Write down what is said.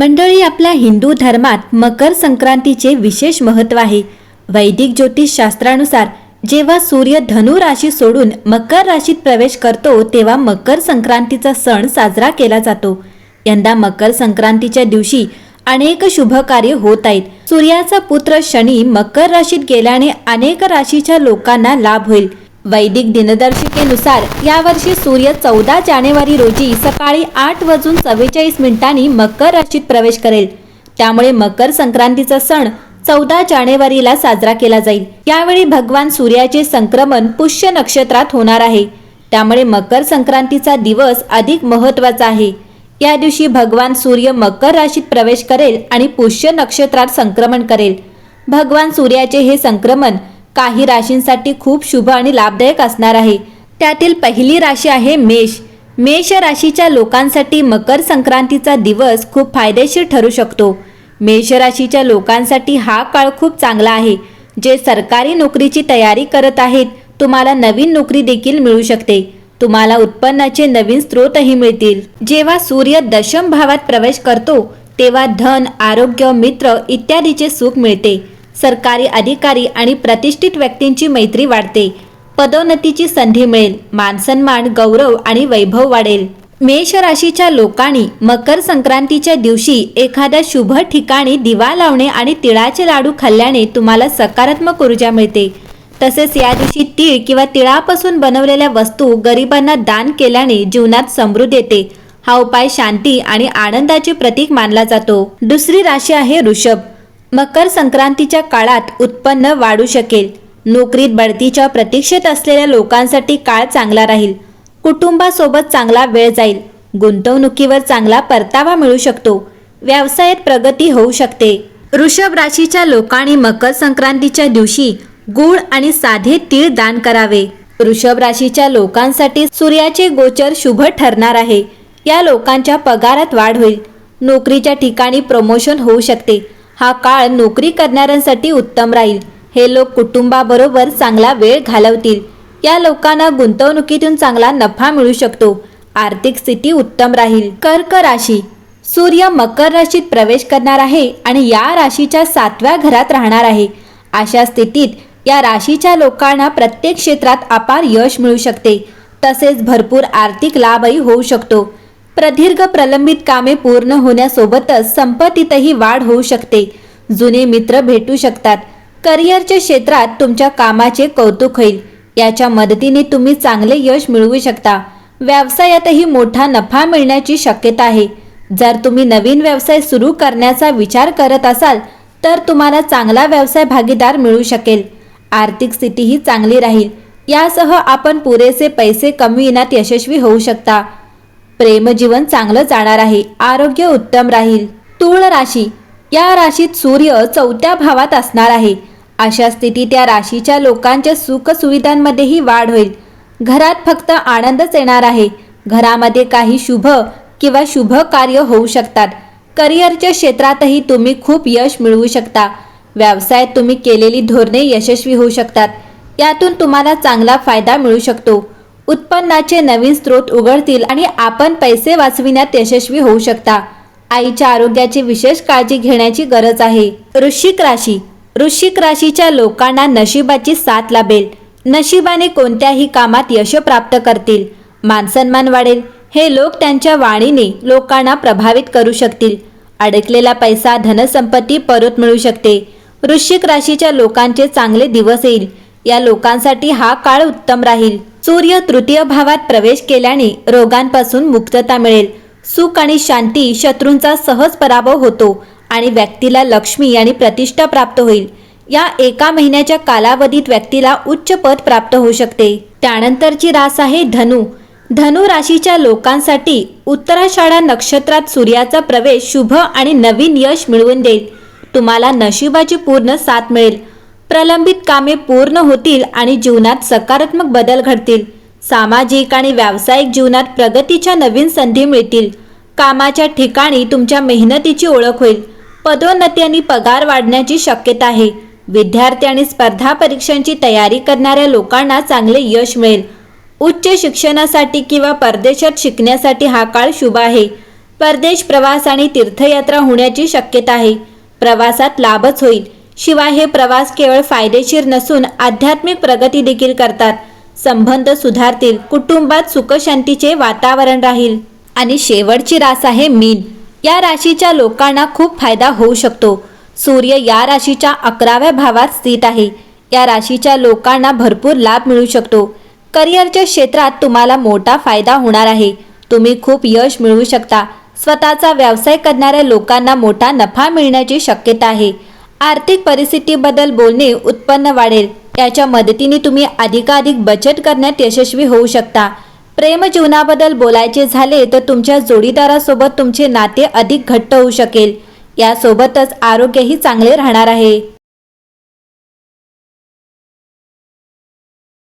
मंडळी आपल्या हिंदू धर्मात मकर संक्रांतीचे विशेष महत्त्व आहे. वैदिक ज्योतिष शास्त्रानुसार जेव्हा सूर्य धनु राशी सोडून मकर राशीत प्रवेश करतो तेव्हा मकर संक्रांतीचा सण साजरा केला जातो. यंदा मकर संक्रांतीच्या दिवशी अनेक शुभ कार्य होत आहेत. सूर्याचा पुत्र शनी मकर राशीत गेल्याने अनेक राशीच्या लोकांना लाभ होईल. वैदिक दिनदर्शिकेनुसार यावर्षी सूर्य चौदा जानेवारी रोजी सकाळी आठ वाजून चव्वेचाळीस मिनिटांनी मकर राशीत प्रवेश करेल. त्यामुळे मकर संक्रांतीचा सण चौदा जानेवारीला साजरा केला जाईल. यावेळी भगवान सूर्याचे संक्रमण पुष्य नक्षत्रात होणार आहे. त्यामुळे मकर संक्रांतीचा दिवस अधिक महत्त्वाचा आहे. या दिवशी भगवान सूर्य मकर राशीत प्रवेश करेल आणि पुष्य नक्षत्रात संक्रमण करेल. भगवान सूर्याचे हे संक्रमण काही राशींसाठी खूप शुभ आणि लाभदायक असणार आहे. त्यातील पहिली राशी आहे मेष. मेष राशीच्या लोकांसाठी मकर संक्रांतीचा दिवस खूप फायदेशीर ठरू शकतो. मेष राशीच्या लोकांसाठी हा काळ खूप चांगला आहे. जे सरकारी नोकरीची तयारी करत आहेत तुम्हाला नवीन नोकरी देखील मिळू शकते. तुम्हाला उत्पन्नाचे नवीन स्रोतही मिळतील. जेव्हा सूर्य दशम भावात प्रवेश करतो तेव्हा धन आरोग्य मित्र इत्यादीचे सुख मिळते. सरकारी अधिकारी आणि प्रतिष्ठित व्यक्तींची मैत्री वाढते. पदोन्नतीची संधी मिळेल. मानसन्मान गौरव आणि वैभव वाढेल. मेष राशीच्या लोकांनी मकर संक्रांतीच्या दिवशी एखाद्या शुभ ठिकाणी दिवा लावणे आणि तिळाचे लाडू खाल्ल्याने तुम्हाला सकारात्मक ऊर्जा मिळते. तसेच या दिवशी तीळ किंवा तिळापासून बनवलेल्या वस्तू गरिबांना दान केल्याने जीवनात समृद्ध येते. हा उपाय शांती आणि आनंदाचे प्रतीक मानला जातो. दुसरी राशी आहे ऋषभ. मकर संक्रांतीच्या काळात उत्पन्न वाढू शकेल. नोकरीत बढतीच्या प्रतीक्षेत असलेल्या लोकांसाठी काळ चांगला राहील. कुटुंबासोबत चांगला वेळ जाईल. गुंतवणुकीवर चांगला परतावा मिळू शकतो. व्यवसायात प्रगती होऊ शकते. वृषभ राशीच्या लोकांनी मकर संक्रांतीच्या दिवशी गुळ आणि साधे तीळ दान करावे. वृषभ राशीच्या लोकांसाठी सूर्याचे गोचर शुभ ठरणार आहे. या लोकांच्या पगारात वाढ होईल. नोकरीच्या ठिकाणी प्रमोशन होऊ शकते. हा काळ नोकरी करणाऱ्यांसाठी उत्तम राहील. हे लोक कुटुंबाबरोबर चांगला वेळ घालवतील. या लोकांना गुंतवणुकीतून चांगला नफा मिळू शकतो. आर्थिक स्थिती उत्तम राहील. कर्क राशी. सूर्य मकर राशीत प्रवेश करणार आहे आणि या राशीच्या सातव्या घरात राहणार आहे. अशा स्थितीत या राशीच्या लोकांना प्रत्येक क्षेत्रात अपार यश मिळू शकते. तसेच भरपूर आर्थिक लाभही होऊ शकतो. प्रदीर्घ प्रलंबित कामे पूर्ण होण्यासोबतच संपत्तीतही वाढ होऊ शकते. जुने मित्र भेटू शकतात. करिअरच्या क्षेत्रात तुमच्या कामाचे कौतुक होईल. याच्या मदतीने तुम्ही चांगले यश मिळवू शकता. व्यवसायातही मोठा नफा मिळण्याची शक्यता आहे. जर तुम्ही नवीन व्यवसाय सुरू करण्याचा विचार करत असाल तर तुम्हाला चांगला व्यवसाय भागीदार मिळू शकेल. आर्थिक स्थितीही चांगली राहील. यासह आपण पुरेसे पैसे कमविण्यात यशस्वी होऊ शकता. प्रेमजीवन चांगलं जाणार आहे आरोग्य उत्तम राहील. तूळ राशी या राशीत सूर्य चौथ्या भावात असणार आहे. अशा स्थितीत त्या राशीच्या लोकांच्या सुखसुविधांमध्येही वाढ होईल. घरात फक्त आनंदच येणार आहे. घरामध्ये काही शुभ किंवा शुभ कार्य होऊ शकतात. करिअरच्या क्षेत्रातही तुम्ही खूप यश मिळवू शकता. व्यवसायात तुम्ही केलेली धोरणे यशस्वी होऊ शकतात. यातून तुम्हाला चांगला फायदा मिळू शकतो. उत्पन्नाचे नवीन स्रोत उघडतील आणि आपण पैसे वाचविण्यात यशस्वी होऊ शकता. आईच्या आरोग्याची विशेष काळजी घेण्याची गरज आहे. वृश्चिक राशी. वृश्चिक राशीच्या लोकांना नशिबाची साथ लाभेल. नशिबाने कोणत्याही कामात यश प्राप्त करतील. मानसन्मान वाढेल. हे लोक त्यांच्या वाणीने लोकांना प्रभावित करू शकतील. अडकलेला पैसा धनसंपत्ती परत मिळू शकते. वृश्चिक राशीच्या लोकांचे चांगले दिवस येईल. या लोकांसाठी हा काळ उत्तम राहील. सूर्य तृतीय भावात प्रवेश केल्याने रोगांपासून मुक्तता मिळेल. सुख आणि शांती शत्रूंचा सहज पराभव होतो आणि व्यक्तीला लक्ष्मी आणि प्रतिष्ठा प्राप्त होईल. या एका महिन्याच्या कालावधीत व्यक्तीला उच्च पद प्राप्त होऊ शकते. त्यानंतरची रास आहे धनु. धनु राशीच्या लोकांसाठी उत्तराषाढा नक्षत्रात सूर्याचा प्रवेश शुभ आणि नवीन यश मिळवून देईल. तुम्हाला नशिबाची पूर्ण साथ मिळेल. प्रलंबित कामे पूर्ण होतील आणि जीवनात सकारात्मक बदल घडतील. सामाजिक आणि व्यावसायिक जीवनात प्रगतीच्या नवीन संधी मिळतील. कामाच्या ठिकाणी तुमच्या मेहनतीची ओळख होईल. पदोन्नती आणि पगार वाढण्याची शक्यता आहे. विद्यार्थी आणि स्पर्धा परीक्षांची तयारी करणाऱ्या लोकांना चांगले यश मिळेल. उच्च शिक्षणासाठी किंवा परदेशात शिकण्यासाठी हा काळ शुभ आहे. परदेश प्रवास आणि तीर्थयात्रा होण्याची शक्यता आहे. प्रवासात लाभच होईल. शिवाय हे प्रवास केवळ फायदेशीर नसून आध्यात्मिक प्रगती देखील करतात. संबंध सुधारतील कुटुंबात सुखशांतीचे वातावरण राहील. आणि शेवटची रास आहे मीन. या राशीच्या लोकांना खूप फायदा होऊ शकतो. सूर्य या राशीच्या अकराव्या भावात स्थित आहे. या राशीच्या लोकांना भरपूर लाभ मिळू शकतो. करिअरच्या क्षेत्रात तुम्हाला मोठा फायदा होणार आहे. तुम्ही खूप यश मिळवू शकता. स्वतःचा व्यवसाय करणाऱ्या लोकांना मोठा नफा मिळण्याची शक्यता आहे. आर्थिक परिस्थितीबद्दल बोलणे उत्पन्न वाढेल. याच्या मदतीने तुम्ही अधिकाधिक बचत करण्यात यशस्वी होऊ शकता. प्रेम जीवनाबद्दल बोलायचे झाले तर तुमच्या जोडीदारासोबत तुमचे नाते अधिक घट्ट होऊ शकेल. यासोबतच आरोग्यही चांगले राहणार आहे.